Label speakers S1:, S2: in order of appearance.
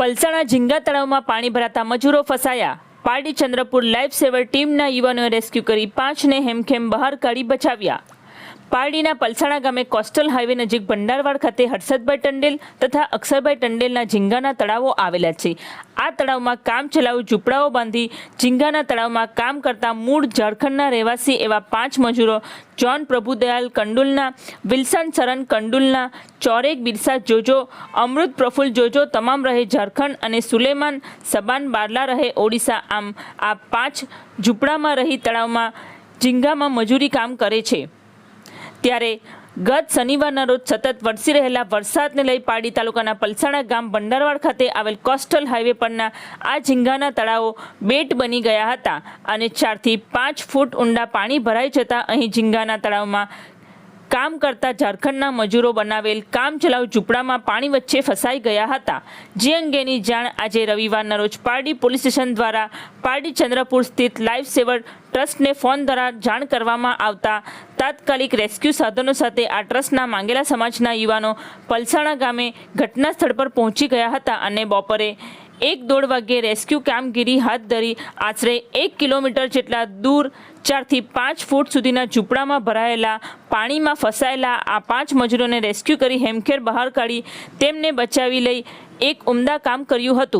S1: પલસાણા ઝીંગા તળાવમાં પાણી ભરાતા મજૂરો ફસાયા. પારડી ચંદ્રપુર લાઈફ સેવર ટીમના યુવાનોએ રેસ્ક્યુ કરી પાંચને હેમખેમ બહાર કાઢી બચાવ્યા. પારડીના પલસાણા ગામે કોસ્ટલ હાઈવે નજીક ભંડારવાડ ખાતે હર્ષદભાઈ ટંડેલ તથા અક્ષરભાઈ ટંડેલના ઝીંગાના તળાવો આવેલા છે. આ તળાવમાં કામ ચલાઉ ઝૂંપડાઓ બાંધી ઝીંગાના તળાવમાં કામ કરતા મૂળ ઝારખંડના રહેવાસી એવા પાંચ મજૂરો જોન પ્રભુદયાલ કંડુલના, વિલ્સન સરન કંડુલના, ચોરેક બિરસા જોજો, અમૃત પ્રફુલ્લ જોજો તમામ રહે ઝારખંડ અને સુલેમાન સબાન બારલા રહે ઓડિશા. આમ આ પાંચ ઝૂંપડામાં રહી તળાવમાં ઝીંગામાં મજૂરી કામ કરે છે. ત્યારે ગત શનિવારના રોજ સતત વરસી રહેલા વરસાદને લઈ પાડી તાલુકાના પલસાણા ગામ ભંડારવાડ ખાતે આવેલ કોસ્ટલ હાઈવે પરના આ ઝીંગાના તળાવો બેટ બની ગયા હતા અને ચારથી પાંચ ફૂટ ઊંડા પાણી ભરાઈ જતાં અહીં ઝીંગાના તળાવમાં કામ કરતા ઝારખંડના મજૂરો બનાવેલ કામચલાઉ ઝૂંપડામાં પાણી વચ્ચે ફસાઈ ગયા હતા. જે અંગેની જાણ આજે રવિવારના રોજ પારડી પોલીસ સ્ટેશન દ્વારા પારડી ચંદ્રપુર સ્થિત લાઈફ સેવર ટ્રસ્ટને ફોન દ્વારા જાણ કરવામાં આવતા તાત્કાલિક રેસ્ક્યુ સાધનો સાથે આ ટ્રસ્ટના માંગેલા સમાજના યુવાનો પલસાણા ગામે ઘટના સ્થળ પર પહોંચી ગયા હતા અને બપોરે એક દોઢ વાગ્યે રેસ્ક્યુ કામગીરી હાથ ધરી આશરે એક કિલોમીટર જેટલા દૂર ચારથી પાંચ ફૂટ સુધીના ઝૂંપડામાં ભરાયેલા પાણીમાં ફસાયેલા આ પાંચ મજૂરોને રેસ્ક્યુ કરી હેમખેર બહાર કાઢી તેમને બચાવી લઈ એક ઉમદા કામ કર્યું હતું.